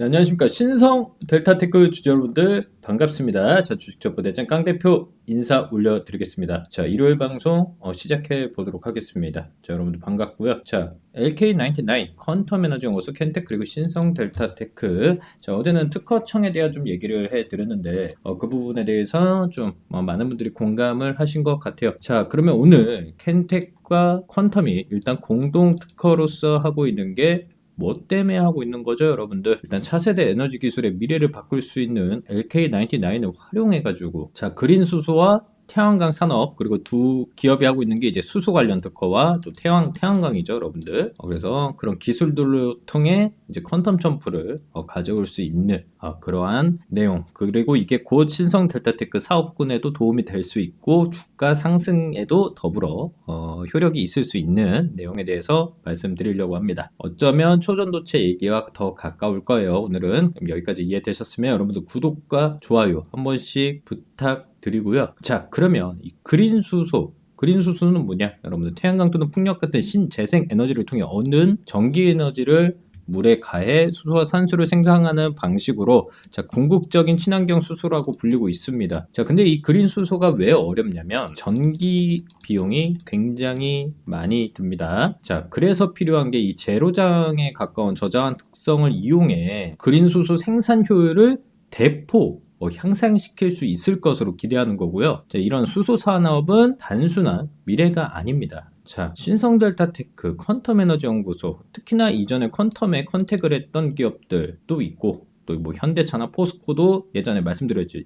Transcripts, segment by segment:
네, 안녕하십니까. 신성 델타테크 주주 여러분들 반갑습니다. 자, 주식정보대장 깡 대표 인사 올려드리겠습니다. 자, 일요일 방송 어, 시작해 보도록 하겠습니다. 자, 여러분들 반갑고요. 자, LK99 퀀텀 에너지 연구소 켄텍 그리고 신성 델타테크. 자, 어제는 특허청에 대한 좀 얘기를 해드렸는데 어, 그 부분에 대해서 좀 어, 많은 분들이 공감을 하신 것 같아요. 자, 그러면 오늘 켄텍과 퀀텀이 일단 공동 특허로서 하고 있는 게 뭐 때문에 하고 있는 거죠, 여러분들? 일단 차세대 에너지 기술의 미래를 바꿀 수 있는 LK99을 활용해가지고, 자, 그린 수소와 태양광 산업 그리고 두 기업이 하고 있는 게 이제 수소 관련 특허와 또 태양 태양광이죠, 여러분들. 어, 그래서 그런 기술들을 통해 이제 퀀텀 점프를 어, 가져올 수 있는 어, 그러한 내용. 그리고 이게 곧 신성 델타테크 사업군에도 도움이 될 수 있고 주가 상승에도 더불어 어, 효력이 있을 수 있는 내용에 대해서 말씀드리려고 합니다. 어쩌면 초전도체 얘기와 더 가까울 거예요. 오늘은 여기까지 이해되셨으면 여러분들 구독과 좋아요 한 번씩 부탁. 드리고요. 자, 그러면 이 그린 수소 그린 수소는 뭐냐? 여러분들 태양광 또는 풍력 같은 신재생 에너지를 통해 얻는 전기 에너지를 물에 가해 수소와 산소를 생산하는 방식으로 자 궁극적인 친환경 수소라고 불리고 있습니다. 자 근데 이 그린 수소가 왜 어렵냐면 전기 비용이 굉장히 많이 듭니다. 자 그래서 필요한 게 이 제로장에 가까운 저장한 특성을 이용해 그린 수소 생산 효율을 대폭 뭐 향상시킬 수 있을 것으로 기대하는 거고요. 자, 이런 수소 산업은 단순한 미래가 아닙니다. 자, 신성델타테크, 퀀텀에너지 연구소, 특히나 이전에 퀀텀에 컨택을 했던 기업들도 있고, 또 뭐 현대차나 포스코도 예전에 말씀드렸지,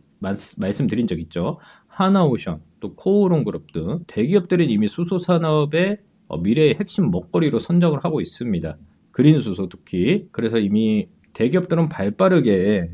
말씀드린 적 있죠. 하나오션, 또 코오롱 그룹 등 대기업들은 이미 수소 산업의 어, 미래의 핵심 먹거리로 선정을 하고 있습니다. 그린 수소 특히. 그래서 이미 대기업들은 발빠르게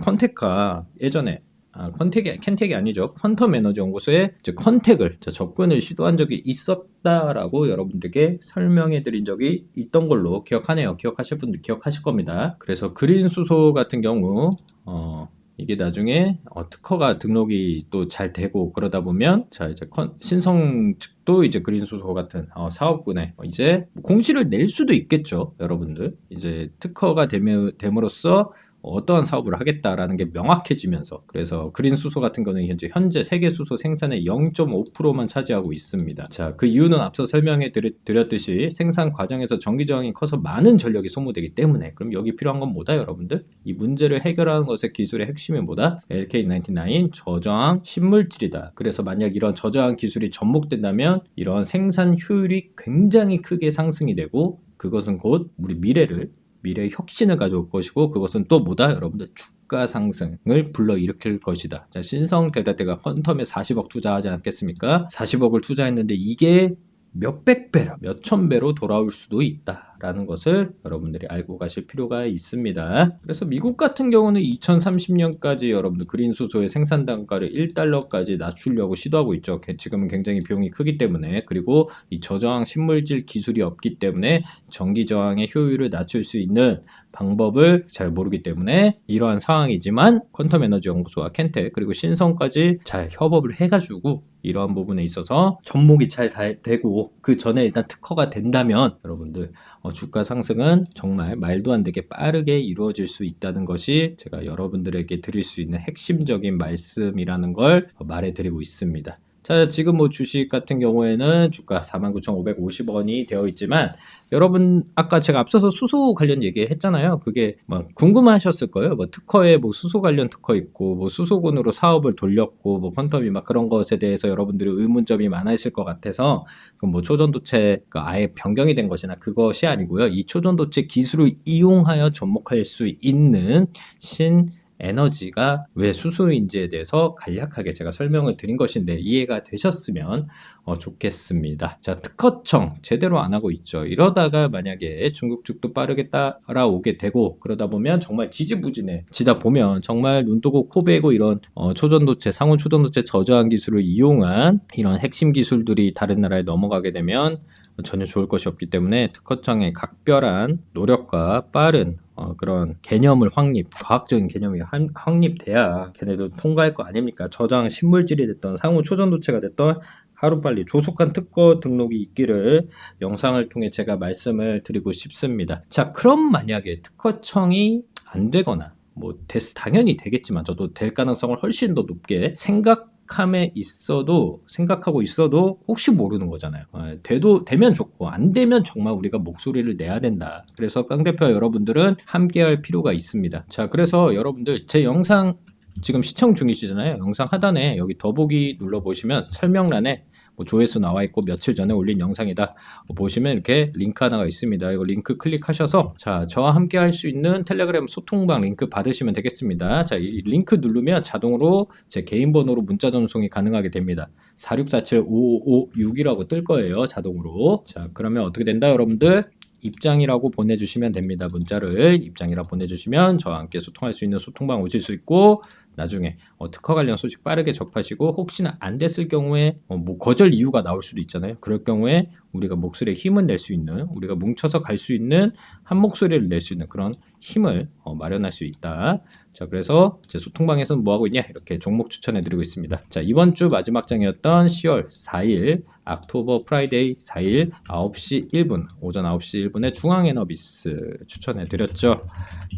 컨택과 예전에 아, 컨택이 켄텍이 아니죠. 퀀텀 에너지 연구소에 컨택을 접근을 시도한 적이 있었다라고 여러분들께 설명해 드린 적이 있던 걸로 기억하네요. 기억하실 분들 기억하실 겁니다. 그래서 그린 수소 같은 경우 어, 이게 나중에 어, 특허가 등록이 또 잘 되고 그러다 보면 자 이제 컨, 신성 측도 이제 그린 수소 같은 어, 사업군에 이제 공시를 낼 수도 있겠죠, 여러분들. 이제 특허가 되며, 됨으로써 어떠한 사업을 하겠다라는 게 명확해지면서 그래서 그린 수소 같은 거는 현재 현재 세계 수소 생산의 0.5%만 차지하고 있습니다. 자, 그 이유는 앞서 설명해 드렸듯이 생산 과정에서 전기 저항이 커서 많은 전력이 소모되기 때문에 그럼 여기 필요한 건 뭐다 여러분들? 이 문제를 해결하는 것의 기술의 핵심이 뭐다? LK99 저저항 신물질이다. 그래서 만약 이런 저저항 기술이 접목된다면 이런 생산 효율이 굉장히 크게 상승이 되고 그것은 곧 우리 미래를 미래의 혁신을 가져올 것이고 그것은 또 뭐다? 여러분들 주가 상승을 불러일으킬 것이다. 자, 신성 대다대가 퀀텀에 40억 투자하지 않겠습니까? 40억을 투자했는데 이게 몇백 배라, 몇천 배로 돌아올 수도 있다 라는 것을 여러분들이 알고 가실 필요가 있습니다. 그래서 미국 같은 경우는 2030년까지 여러분들 그린 수소의 생산 단가를 1달러까지 낮추려고 시도하고 있죠. 지금은 굉장히 비용이 크기 때문에 그리고 이 저저항 신물질 기술이 없기 때문에 전기 저항의 효율을 낮출 수 있는 방법을 잘 모르기 때문에 이러한 상황이지만 퀀텀 에너지 연구소와 켄텍 그리고 신성까지 잘 협업을 해가지고 이러한 부분에 있어서 접목이 잘 되고 그 전에 일단 특허가 된다면 여러분들 어, 주가 상승은 정말 말도 안 되게 빠르게 이루어질 수 있다는 것이 제가 여러분들에게 드릴 수 있는 핵심적인 말씀이라는 걸 말해드리고 있습니다. 자, 지금 뭐 주식 같은 경우에는 주가 49,550원이 되어 있지만 여러분 아까 제가 앞서서 수소 관련 얘기했잖아요. 그게 뭐 궁금하셨을 거예요. 뭐 특허에 뭐 수소 관련 특허 있고 뭐 수소군으로 사업을 돌렸고 뭐 퀀텀이 막 그런 것에 대해서 여러분들이 의문점이 많으실 것 같아서 뭐 초전도체가 아예 변경이 된 것이나 그것이 아니고요. 이 초전도체 기술을 이용하여 접목할 수 있는 신 에너지가 왜 수소인지에 대해서 간략하게 제가 설명을 드린 것인데 이해가 되셨으면 어, 좋겠습니다. 자, 특허청 제대로 안 하고 있죠. 이러다가 만약에 중국 측도 빠르게 따라오게 되고 그러다 보면 정말 지지부진해지다 보면 정말 눈 뜨고 코 베고 이런 어, 초전도체, 상온 초전도체 저저항 기술을 이용한 이런 핵심 기술들이 다른 나라에 넘어가게 되면 전혀 좋을 것이 없기 때문에 특허청의 각별한 노력과 빠른 어, 그런 개념을 확립, 과학적인 개념이 한, 확립돼야 걔네도 통과할 거 아닙니까? 저장 신물질이 됐던 상호 초전도체가 됐던 하루빨리 조속한 특허 등록이 있기를 영상을 통해 제가 말씀을 드리고 싶습니다. 자, 그럼 만약에 특허청이 안 되거나 뭐 됐, 당연히 되겠지만 저도 될 가능성을 훨씬 더 높게 생각 함에 있어도 생각하고 있어도 혹시 모르는 거잖아요. 어, 돼도 되면 좋고 안 되면 정말 우리가 목소리를 내야 된다. 그래서 깡 대표 여러분들은 함께할 필요가 있습니다. 자, 그래서 여러분들 제 영상 지금 시청 중이시잖아요. 영상 하단에 여기 더보기 눌러 보시면 설명란에 뭐 조회수 나와 있고 며칠 전에 올린 영상이다 뭐 보시면 이렇게 링크 하나가 있습니다. 이거 링크 클릭하셔서 자 저와 함께 할 수 있는 텔레그램 소통방 링크 받으시면 되겠습니다. 자 이 링크 누르면 자동으로 제 개인 번호로 문자 전송이 가능하게 됩니다. 4647-5556이라고 뜰 거예요. 자동으로. 자 그러면 어떻게 된다 여러분들? 입장이라고 보내주시면 됩니다. 문자를 입장이라 보내주시면 저와 함께 소통할 수 있는 소통방 오실 수 있고 나중에 어, 특허 관련 소식 빠르게 접하시고 혹시나 안 됐을 경우에 어, 뭐 거절 이유가 나올 수도 있잖아요. 그럴 경우에 우리가 목소리에 힘을 낼 수 있는 우리가 뭉쳐서 갈 수 있는 한 목소리를 낼 수 있는 그런 힘을 어, 마련할 수 있다. 자 그래서 제 소통방에서는 뭐 하고 있냐 이렇게 종목 추천해 드리고 있습니다. 자 이번 주 마지막 장이었던 10월 4일 악토버 프라이데이 4일 9시 1분 오전 9시 1분에 중앙에너비스 추천해 드렸죠.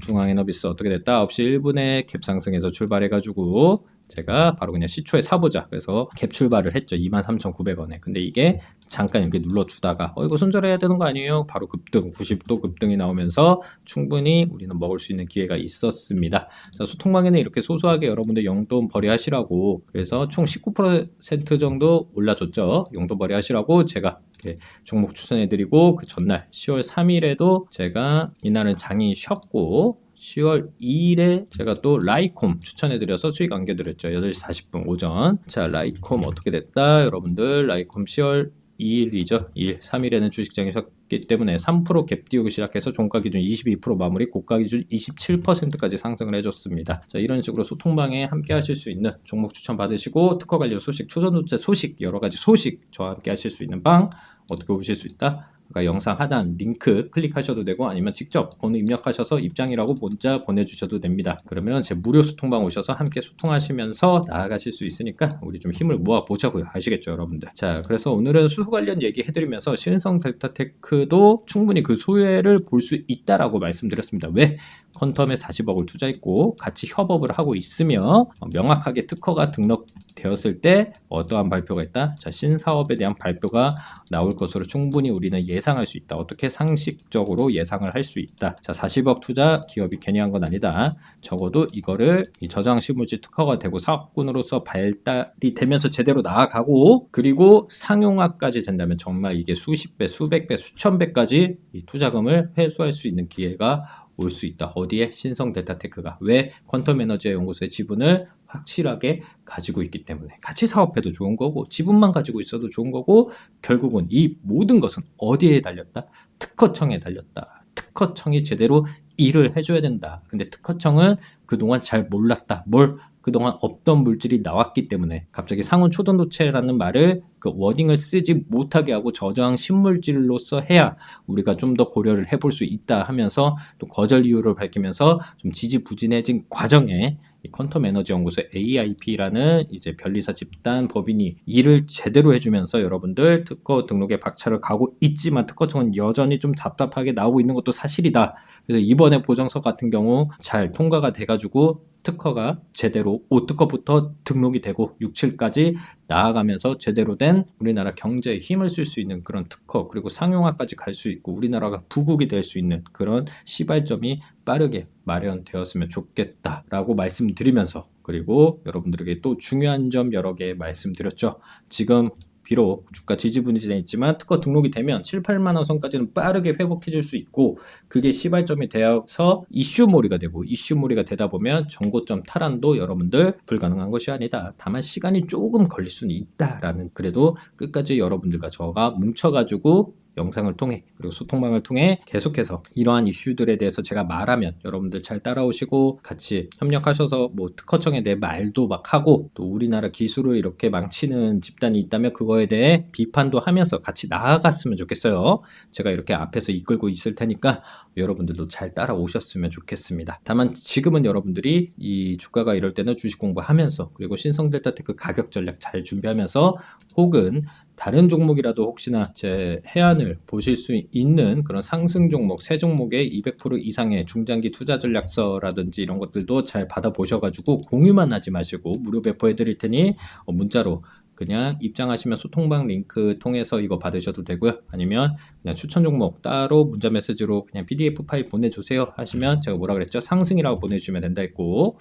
중앙에너비스 어떻게 됐다? 9시 1분에 갭 상승해서 출발해 가지고 제가 바로 그냥 시초에 사보자. 그래서 갭 출발을 했죠. 23,900원에. 근데 이게 잠깐 이렇게 눌러주다가 어 이거 손절해야 되는 거 아니에요? 바로 급등 90도 급등이 나오면서 충분히 우리는 먹을 수 있는 기회가 있었습니다. 자, 소통방에는 이렇게 소소하게 여러분들 용돈 벌이하시라고 그래서 총 19% 정도 올라줬죠. 용돈 벌이하시라고 제가 이렇게 종목 추천해드리고 그 전날 10월 3일에도 제가 이날은 장이 쉬었고 10월 2일에 제가 또 라이콤 추천해드려서 수익 안겨드렸죠. 8시 40분 오전. 자, 라이콤 어떻게 됐다? 여러분들, 라이콤 10월 2일이죠. 2일, 3일에는 주식장이 섰기 때문에 3%갭 띄우기 시작해서 종가 기준 22% 마무리, 고가 기준 27%까지 상승을 해줬습니다. 자, 이런 식으로 소통방에 함께 하실 수 있는 종목 추천 받으시고 특허 관련 소식, 초전도체 소식, 여러 가지 소식 저와 함께 하실 수 있는 방 어떻게 보실 수 있다? 그러니까 영상 하단 링크 클릭하셔도 되고 아니면 직접 번호 입력하셔서 입장이라고 문자 보내주셔도 됩니다. 그러면 제 무료 소통방 오셔서 함께 소통하시면서 나아가실 수 있으니까 우리 좀 힘을 모아 보자고요. 아시겠죠, 여러분들? 자, 그래서 오늘은 수후 관련 얘기 해드리면서 신성 델타테크도 충분히 그 수혜를 볼 수 있다라고 말씀드렸습니다. 왜? 퀀텀에 40억을 투자했고 같이 협업을 하고 있으며 명확하게 특허가 등록되었을 때 어떠한 발표가 있다? 자, 신사업에 대한 발표가 나올 것으로 충분히 우리는 예상할 수 있다. 어떻게 상식적으로 예상을 할 수 있다. 자, 40억 투자 기업이 괜히 한 건 아니다. 적어도 이거를 이 저장 실무지 특허가 되고 사업군으로서 발달이 되면서 제대로 나아가고 그리고 상용화까지 된다면 정말 이게 수십 배, 수백 배, 수천 배까지 이 투자금을 회수할 수 있는 기회가 올 수 있다. 어디에? 신성 델타테크가. 왜? 퀀텀 에너지의 연구소의 지분을 확실하게 가지고 있기 때문에 같이 사업해도 좋은 거고 지분만 가지고 있어도 좋은 거고 결국은 이 모든 것은 어디에 달렸다? 특허청에 달렸다. 특허청이 제대로 일을 해줘야 된다. 근데 특허청은 그동안 잘 몰랐다. 뭘 그동안 없던 물질이 나왔기 때문에 갑자기 상온 초전도체라는 말을 그 워딩을 쓰지 못하게 하고 저장 신물질로서 해야 우리가 좀 더 고려를 해볼 수 있다 하면서 또 거절 이유를 밝히면서 좀 지지부진해진 과정에 이 퀀텀 에너지 연구소 AIP라는 이제 변리사 집단 법인이 일을 제대로 해주면서 여러분들 특허 등록에 박차를 가고 있지만 특허청은 여전히 좀 답답하게 나오고 있는 것도 사실이다. 그래서 이번에 보정서 같은 경우 잘 통과가 돼가지고 특허가 제대로 5특허부터 등록이 되고 6, 7까지 나아가면서 제대로 된 우리나라 경제에 힘을 쓸 수 있는 그런 특허 그리고 상용화까지 갈 수 있고 우리나라가 부국이 될 수 있는 그런 시발점이 빠르게 마련되었으면 좋겠다라고 말씀드리면서 그리고 여러분들에게 또 중요한 점 여러 개 말씀드렸죠. 지금 비록 주가 지지분이진해 있지만 특허 등록이 되면 7, 8만 원 선까지는 빠르게 회복해 줄 수 있고 그게 시발점이 되어서 이슈몰이가 되고 이슈몰이가 되다 보면 정고점 탈환도 여러분들 불가능한 것이 아니다. 다만 시간이 조금 걸릴 수는 있다라는 그래도 끝까지 여러분들과 저가 뭉쳐가지고 영상을 통해 그리고 소통방을 통해 계속해서 이러한 이슈들에 대해서 제가 말하면 여러분들 잘 따라오시고 같이 협력하셔서 뭐 특허청에 대해 말도 막 하고 또 우리나라 기술을 이렇게 망치는 집단이 있다면 그거에 대해 비판도 하면서 같이 나아갔으면 좋겠어요. 제가 이렇게 앞에서 이끌고 있을 테니까 여러분들도 잘 따라오셨으면 좋겠습니다. 다만 지금은 여러분들이 이 주가가 이럴 때는 주식 공부하면서 그리고 신성델타테크 가격 전략 잘 준비하면서 혹은 다른 종목이라도 혹시나 제 해안을 보실 수 있는 그런 상승 종목, 세 종목의 200% 이상의 중장기 투자 전략서라든지 이런 것들도 잘 받아보셔가지고 공유만 하지 마시고 무료 배포해 드릴 테니 어, 문자로 그냥 입장하시면 소통방 링크 통해서 이거 받으셔도 되고요. 아니면 그냥 추천 종목 따로 문자 메시지로 그냥 PDF 파일 보내주세요 하시면 제가 뭐라 그랬죠? 상승이라고 보내주시면 된다 했고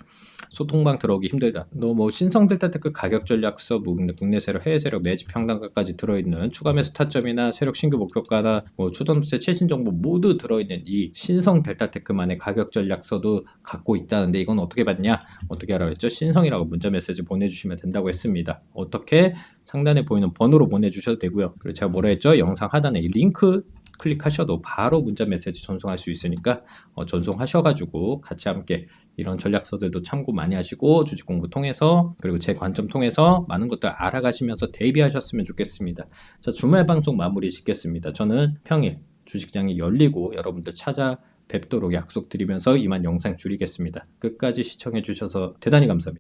소통방 들어오기 힘들다. 너뭐 신성 델타 테크 가격 전략서, 뭐 국내, 세력, 해외 세력, 매집 평단가까지 들어있는 추가 매수 타점이나 세력 신규 목표가나 뭐 추동세 최신 정보 모두 들어있는 이 신성 델타 테크만의 가격 전략서도 갖고 있다는데 이건 어떻게 받냐? 어떻게 하라고 했죠? 신성이라고 문자 메시지 보내주시면 된다고 했습니다. 어떻게 상단에 보이는 번호로 보내주셔도 되고요. 그리고 제가 뭐라 했죠? 영상 하단에 이 링크 클릭하셔도 바로 문자 메시지 전송할 수 있으니까 어, 전송하셔가지고 같이 함께 이런 전략서들도 참고 많이 하시고 주식 공부 통해서 그리고 제 관점 통해서 많은 것들 알아가시면서 대비하셨으면 좋겠습니다. 자 주말 방송 마무리 짓겠습니다. 저는 평일 주식장이 열리고 여러분들 찾아 뵙도록 약속드리면서 이만 영상 줄이겠습니다. 끝까지 시청해 주셔서 대단히 감사합니다.